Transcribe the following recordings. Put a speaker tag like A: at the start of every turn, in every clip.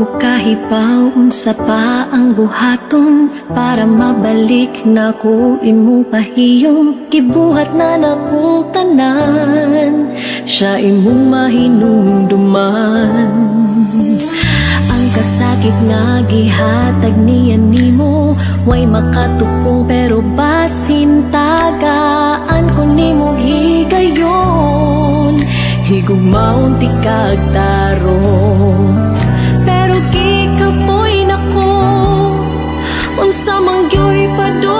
A: ko kahibaw unsa pa ang buhaton para mabalik na ko imo pahiyom. Gibuhat na nakong tanan siya imong mahinumduman. Ang kasakit nga gihatag niya nimo way makatupong pero basin tagaan ko nimo higayon. Higugmaon ti kagtarong pero gikapoy nako unsa man gyoy padulngan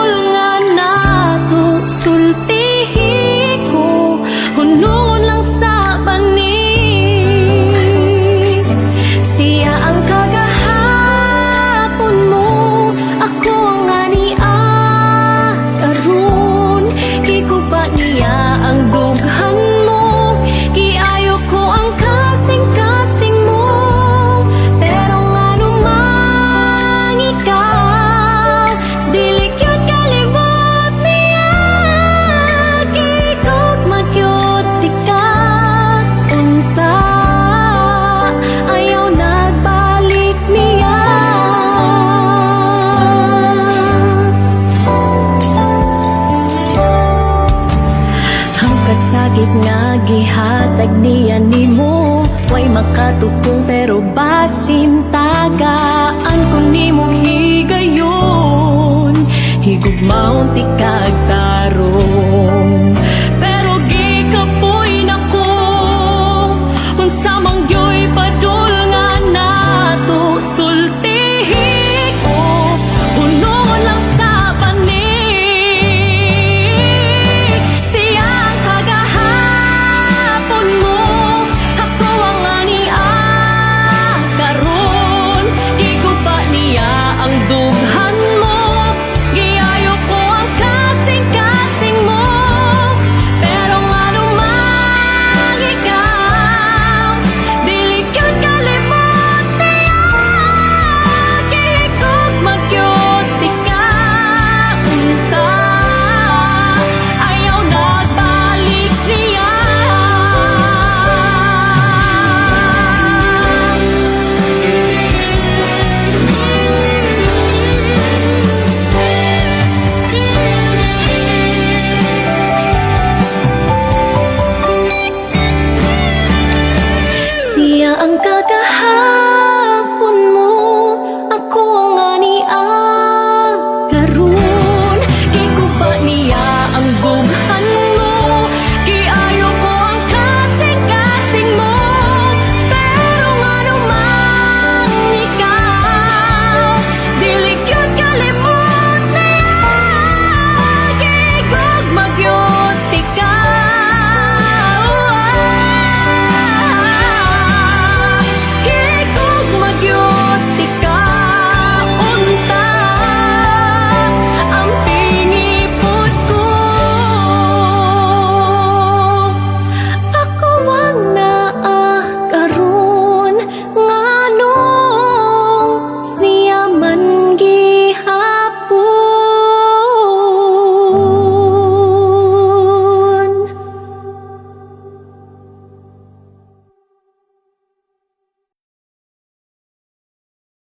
A: kasakit nga gihatag niya nimo Way makatupong pero basin tagaan ko nimo higayon. Higugmaon ti kagtarong